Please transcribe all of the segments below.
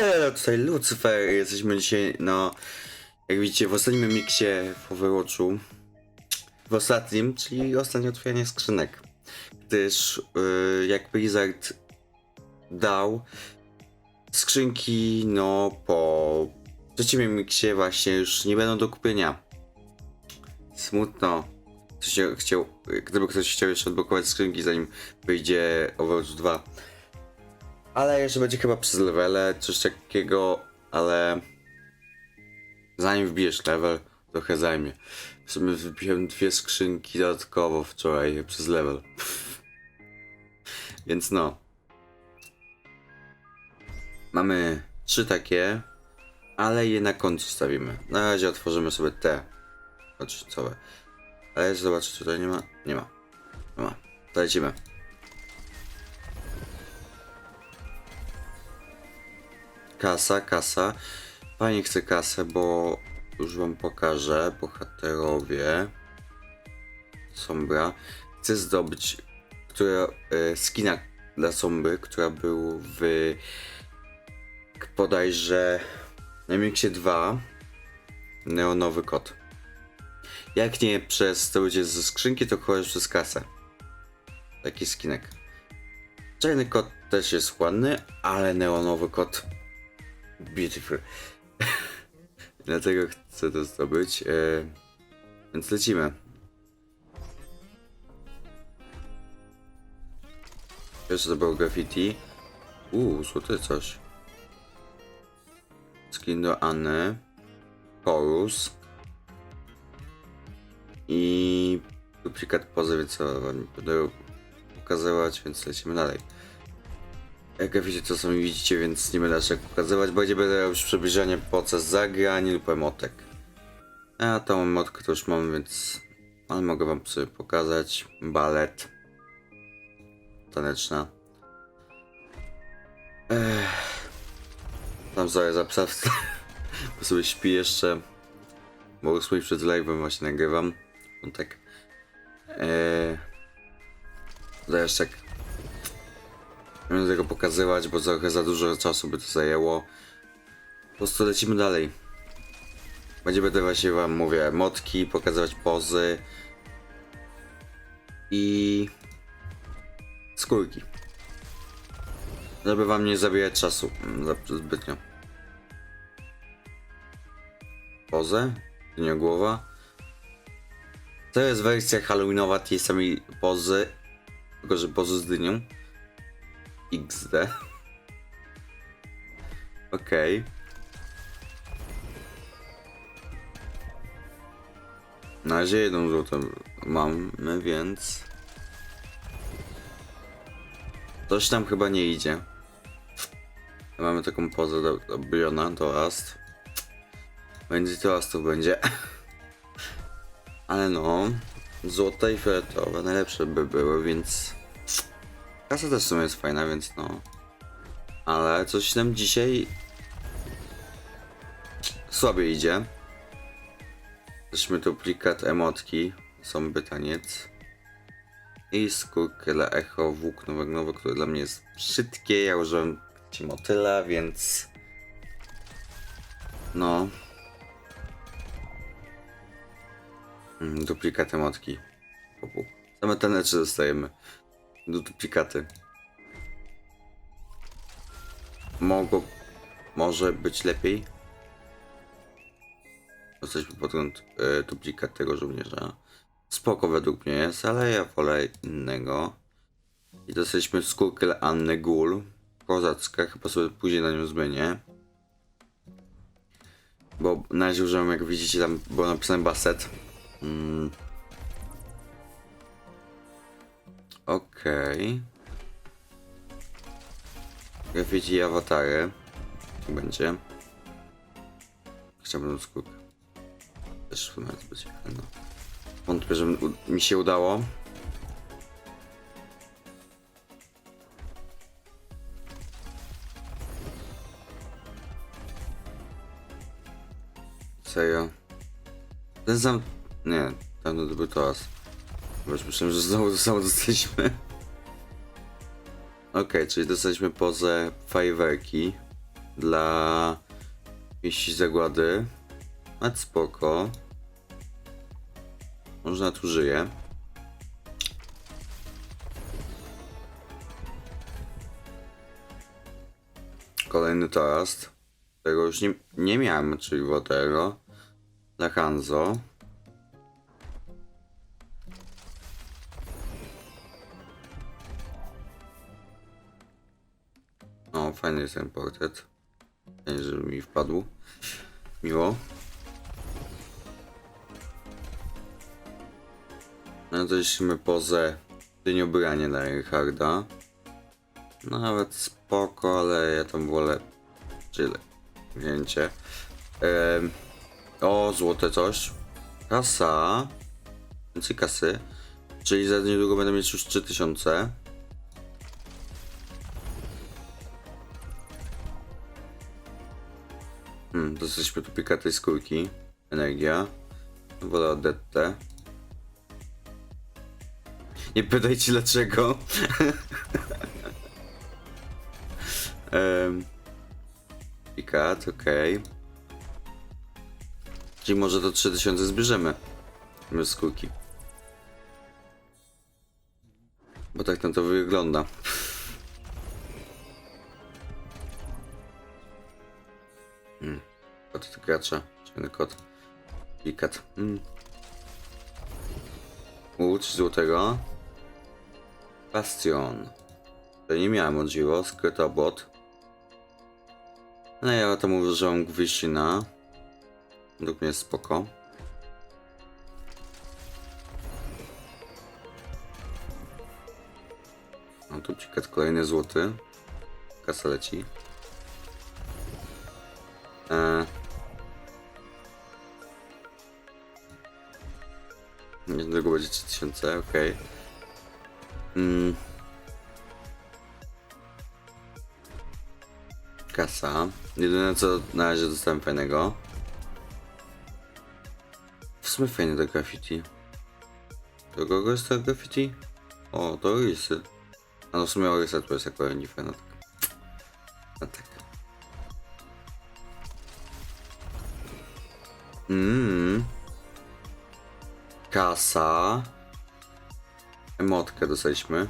Eee, tutaj Lucifer, jesteśmy dzisiaj, no, jak widzicie, w ostatnim miksie w Overwatchu, w ostatnim, czyli ostatnie otwieranie skrzynek, gdyż yy, jak Blizzard dał skrzynki, no, po trzecim miksie właśnie już nie będą do kupienia. Smutno. Ktoś chciał, gdyby ktoś chciał jeszcze odblokować skrzynki zanim wyjdzie Overwatch 2. Ale jeszcze będzie chyba przez levele, coś takiego, ale zanim wbijesz level, trochę zajmie. W sumie wybiłem dwie skrzynki dodatkowo wczoraj przez level. Więc no. Mamy trzy takie, ale je na końcu stawimy. Na razie otworzymy sobie te odczytowe. Ale zobaczcie, tutaj nie ma? Nie ma. Nie ma. To lecimy. Kasa, kasa. Fajnie chcę kasę, bo już wam pokażę. Bohaterowie. Sombra. Chcę zdobyć która, e, skina dla Sombry, która był w bodajże na Mixie 2 neonowy kod. Jak nie przez to będzie ze skrzynki, to chyba przez kasę. Taki skinek. Czarny kot też jest ładny, ale neonowy kot beautiful. Dlatego chcę to zdobyć. E, więc lecimy. Pierwsze to było graffiti. Uuu, złote coś. Skin do Anny. Chorus. I duplikat pozy, więc co wam będę pokazywać, więc lecimy dalej. Jak wiecie, to sami widzicie, więc nie będę aż pokazywać, bo będzie będę już przybliżenie proces zagrań lub emotek. A tą emotkę to już mam, więc ale mogę wam sobie pokazać. Balet. Taneczna. Ech. Tam sobie zapsać, bo sobie śpi jeszcze. Bo ósmej przed live'em właśnie nagrywam. Wątek. Eee... Zaraz tak nie będę tego pokazywać, bo trochę za dużo czasu by to zajęło. Po prostu lecimy dalej. Będzie będę właśnie wam mówię motki, pokazywać pozy i skórki. Żeby wam nie zabijać czasu mm, zbytnio. Pozę, nie głowa. To jest wersja halloweenowa tej samej pozy, tylko że pozy z dynią. XD. Okej. Na razie jedną złotą mamy, więc... Coś tam chyba nie idzie. Mamy taką pozę do, do Briona. Będzie to Rastów będzie. Ale no, złote i fioletowe najlepsze by były, więc... Kasa też w sumie jest fajna, więc no. Ale coś nam dzisiaj słabiej idzie. Weźmy duplikat emotki, są bytaniec. I skórkę dla echo włókno węglowe, które dla mnie jest brzydkie. Ja użyłem ci motyla, więc no. Mm, Duplikat emotki. Popu. Same tanecze dostajemy. Du- Duplikaty. Mogło, może być lepiej. Dostaliśmy podgląd e, duplikat tego żołnierza. Spoko według mnie jest, ale ja wolę innego. I dostaliśmy skórkę Anny Gul. Kozacka, chyba sobie później na nią zmienię. Bo na razie użyłem, jak widzicie, tam było napisane Basset. Mm. Okej. Graffiti i awatary. Tu będzie. Chciałbym skórkę. Też w nawet być. No. Wątpię, że mi się udało. Serio. Ten sam... Nie, ten to był to raz. Bo już myślałem, że znowu to samo dostaliśmy. Okej, czyli dostaliśmy pozę fajerwerki. dla pieści zagłady. Mat spoko. Można tu żyje. Kolejny toast. Tego już nie, nie miałem, czyli Wotero. Dla Hanzo. Fajny jest ten portret. Fajnie, żeby mi wpadł. Miło. Jeśli pozę dyniobranie dla Richarda. No, Nawet spoko, ale ja tam wolę tyle. Wzięcie. Ehm, o, złote coś. Kasa. Więcej kasy. Czyli za niedługo będę mieć już 3000. Hmm, dostaliśmy tu pikatej skórki. Energia. Wolę oddetę. Nie pytajcie dlaczego. um, pikat, okej. Czyli może to 3000 zbierzemy. Bez skórki. Bo tak tam to wygląda. Gracza. Czarny kot. Hmm. U, coś złotego. Bastion. To nie miałem od dziwo. Skrytobot. No ja tam użyłam Gwieździna. Według mnie jest spoko. No tu cikat kolejny złoty. Kasa leci. Eee. Niedługo będzie 3000, okej. Mm. Kasa. Jedyne co na razie dostałem fajnego. W sumie fajne to graffiti. Do kogo jest to graffiti? O, to rysy. A no w sumie Orysa to jest jako nie fajna. No tak. Mmm. Kasa. Emotkę dostaliśmy.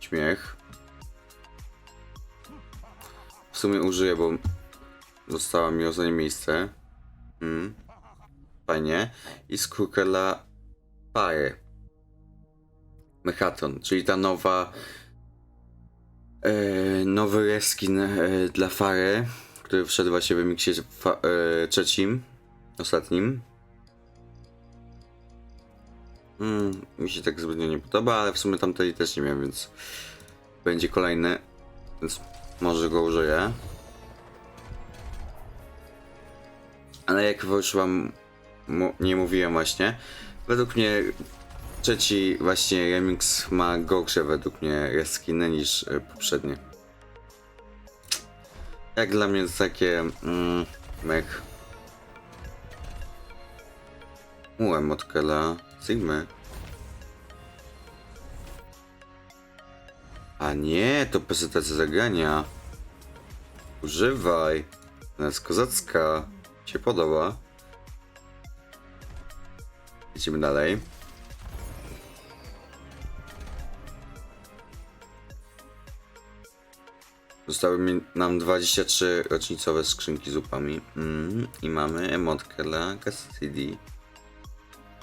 Śmiech. W sumie użyję, bo dostała mi ostatnie miejsce. Mm. Fajnie. I skórkę dla pary. Mechaton, czyli ta nowa e, nowy reskin e, dla Fary, który wszedł właśnie w miksie fa, e, trzecim, ostatnim. Mm, mi się tak zbytnio nie podoba, ale w sumie tamtej też nie miałem, więc będzie kolejny, więc może go użyję. Ale jak już wam nie mówiłem właśnie, według mnie trzeci właśnie remix ma gorsze według mnie reskiny niż e, poprzednie. Jak dla mnie to takie mm, mech. Mułem od Kela, Sigmy. A nie, to PZTC zagrania. Używaj. Ona jest kozacka. Się podoba. Idziemy dalej. Zostały mi, nam 23 rocznicowe skrzynki z upami. Mm, I mamy emotkę dla Cassidy.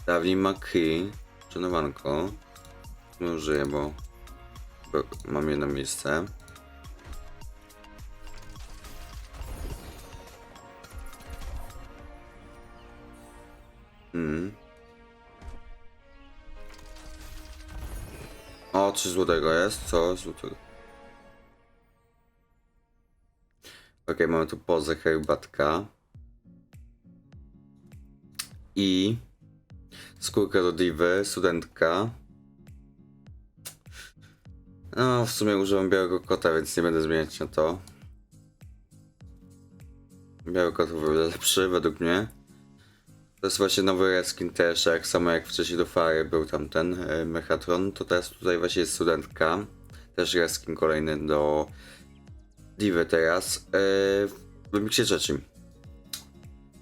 Dawniej McCree. Szanowanko. Nie użyję, bo, bo mam jedno miejsce. Mm. O, 3 złotego jest? Co? Złotego. Okej, mamy tu pozę herbatka. I skórkę do diwy, studentka. No, w sumie używam białego kota, więc nie będę zmieniać na to. Biały kot ogóle lepszy, według mnie. To jest właśnie nowy reskin też, jak samo jak wcześniej do Fary był tam ten e, Mechatron, to teraz tutaj właśnie jest studentka. Też reskin kolejny do Divę teraz. Yy, w miksie trzecim.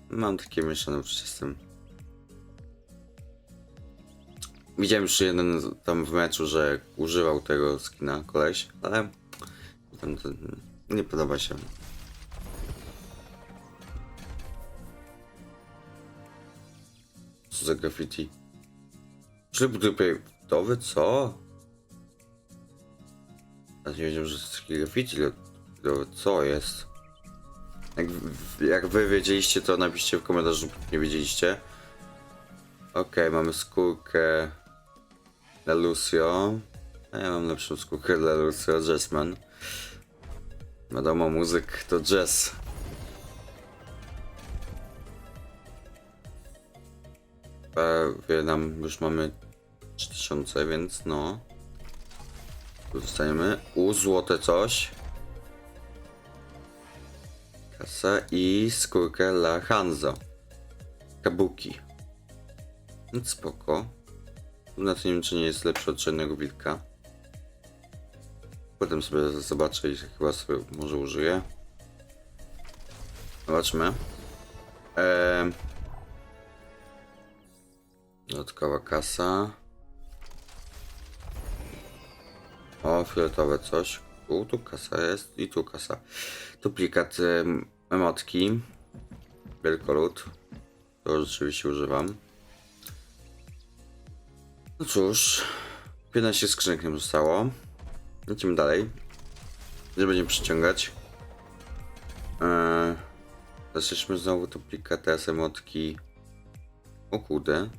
Mam takie mieszane uczucie z tym. Widziałem już jeden tam w meczu, że używał tego skina koleś, ale tam to nie podoba się. Co za graffiti? Dupy wdowy, co? Ja nie wiedziałem, że to jest graffiti wdowy, co jest? Jak, jak wy wiedzieliście, to napiszcie w komentarzu, nie wiedzieliście. Okej, mamy skórkę dla Lucio. A ja mam lepszą skórkę dla Lucio, Jazzman. Wiadomo, muzyk to jazz. Prawie nam już mamy 3000, więc no. Tu dostajemy. U, złote coś. Kasa i skórkę dla Hanzo. Kabuki. No spoko. Na to nie wiem, czy nie jest lepszy od czarnego wilka. Potem sobie zobaczę i chyba sobie może użyję. Zobaczmy. Eee... Dodatkowa kasa. O, fioletowe coś. U, tu kasa jest i tu kasa. Duplikat em, emotki. Wielkolud. To rzeczywiście używam. No cóż, 15 skrzynek nam zostało. Lecimy dalej. Nie będziemy przyciągać. Eee, Zaczniemy znowu duplikat teraz emotki. O kurde.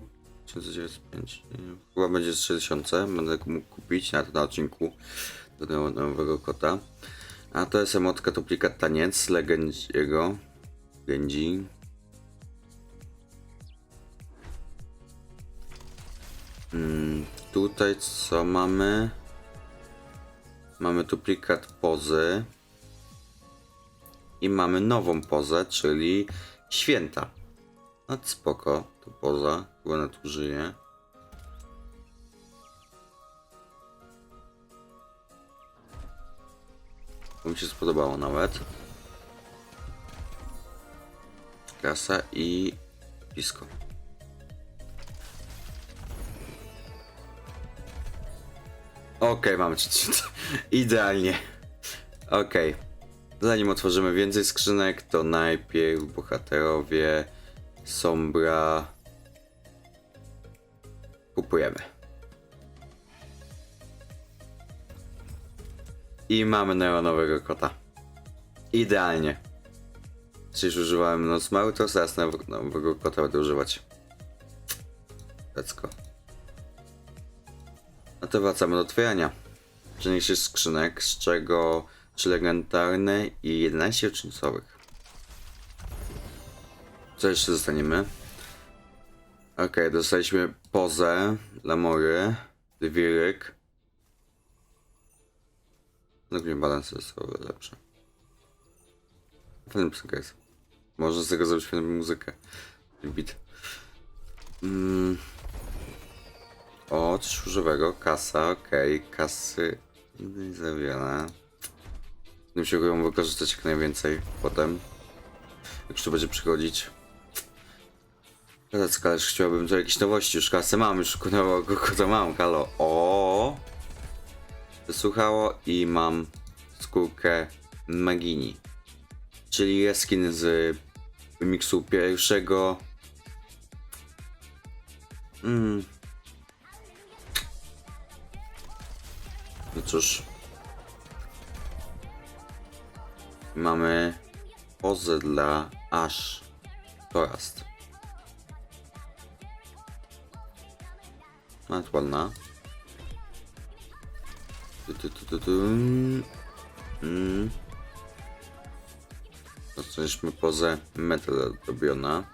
1095. Nie, Chyba będzie z 3000. Będę mógł kupić na na odcinku do nowego kota. A to jest duplikat taniec Legendziego. Legendzi. Mm, tutaj co mamy? Mamy duplikat pozy. I mamy nową pozę, czyli święta. No to spoko, to poza, chyba na tu żyje. To mi się spodobało nawet. Kasa i blisko. Okej, mamy 3000. Idealnie. Okej. Zanim otworzymy więcej skrzynek, to najpierw bohaterowie Sombra kupujemy. I mamy neonowego kota. Idealnie. Przecież używałem Nosmaru, to now- nowego kota będę używać. Let's go. No to wracamy do otwierania. Cenniejszych skrzynek, z czego 3 legendarne i 11 uczyncowych. Co jeszcze dostaniemy? Okej, dostaliśmy pozę dla Mory, Dwirek. No nie balans jest lepszy. Fajna piosenka jest. Można z tego zrobić fajną muzykę. Mm. O, coś używego. Kasa, okej. Kasy nie za wiele. Będę się ją wykorzystać jak najwięcej potem. Jak to będzie przychodzić. Teraz ale chciałbym tu jakieś nowości. Już kasę mam, już nowego kota mam. Halo. O. Wysłuchało i mam skórkę Magini. Czyli reskin z miksu pierwszego. Mm. No cóż. Mamy pozę dla Ash Torast. Nawet ładna. Tu, tu, tu, tu, tu. Mm. Dostaliśmy pozę metal robiona.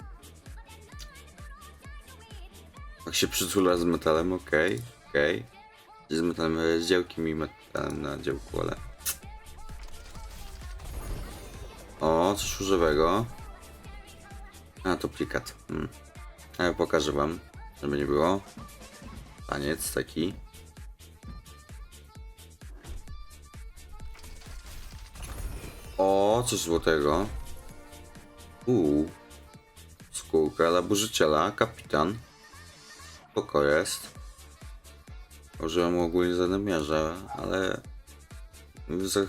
Tak się przytula z metalem, okej, okej. Z metalem, e, z działkiem i metalem na działku, ale... O, coś używego. A, to plikat. Hmm. Ja pokażę wam, żeby nie było. Taniec taki. O, coś złotego. Uuu. Skórka laburzyciela, kapitan. Spoko jest. Użyłem ogólnie zadymiarza, ale...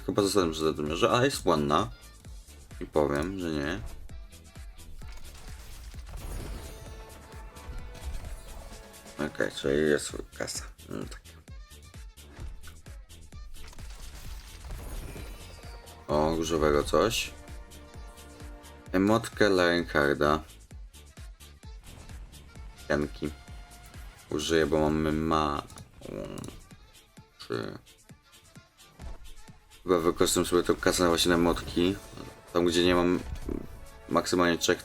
Chyba zostałem przy zadymiarze, ale jest ładna. I powiem, że nie. Okej, czyli jest kasa. No tak. O, różowego coś. Emotkę Lionharda. Janki. Użyję, bo mamy ma... Czy... Chyba wykorzystam sobie tą kasę właśnie na motki. Tam gdzie nie mam maksymalnie 3,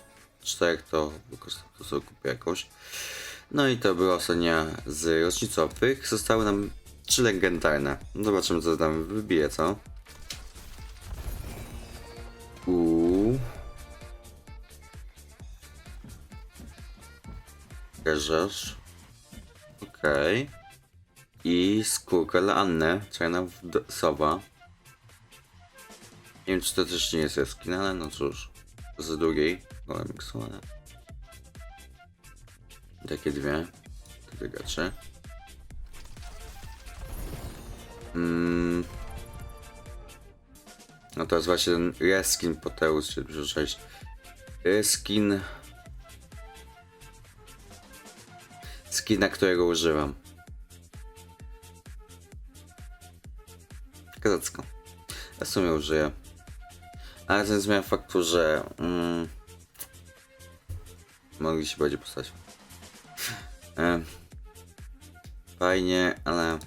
4 to wykorzystam to sobie kupię jakąś. No i to była ostatnia z rocznicowych. Zostały nam trzy legendarne. Zobaczymy co tam wybije, co? Uuu. Gerzasz. Okej. I skórka dla Anny. Czarna sowa. Nie wiem czy to też nie jest skin, ale no cóż. Z drugiej komiksu, ale... Takie dwie. Takie gacze. Mm. No to jest właśnie ten reskin Poteus 76. Reskin. Skina, którego używam. Kazacko. Ja w sumie użyję. Ale nie zmienia faktu, że... Mm, mogli się bardziej postać. Fajnie, ale...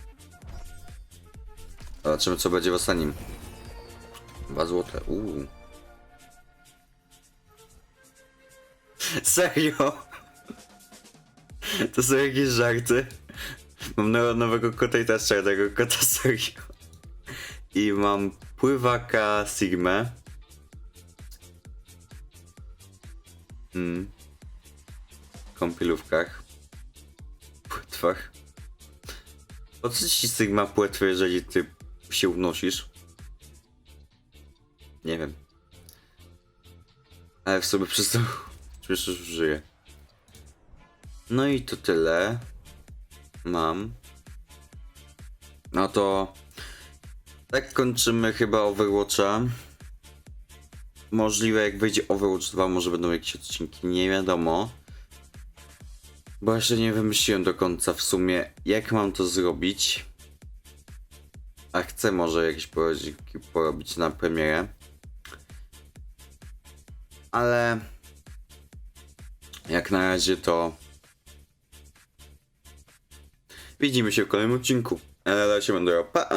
Zobaczymy co będzie w ostatnim. Dwa złote, uuu. Serio? To są jakieś żarty? Mam no- nowego kota i też czarnego kota, serio. I mam pływaka Sigmę. Mm. Kąpielówkach. Płetwach. Po co ci Sigma płetwy, jeżeli ty się unosisz? Nie wiem. Ale w sobie przez to przecież żyję. No i to tyle. Mam. No to tak kończymy chyba Overwatcha. Możliwe jak wyjdzie Overwatch 2 może będą jakieś odcinki, nie wiadomo. Bo jeszcze nie wymyśliłem do końca w sumie jak mam to zrobić. A chcę może jakieś poradniki porobić na premierę. Ale jak na razie to widzimy się w kolejnym odcinku. Ale się będę pa!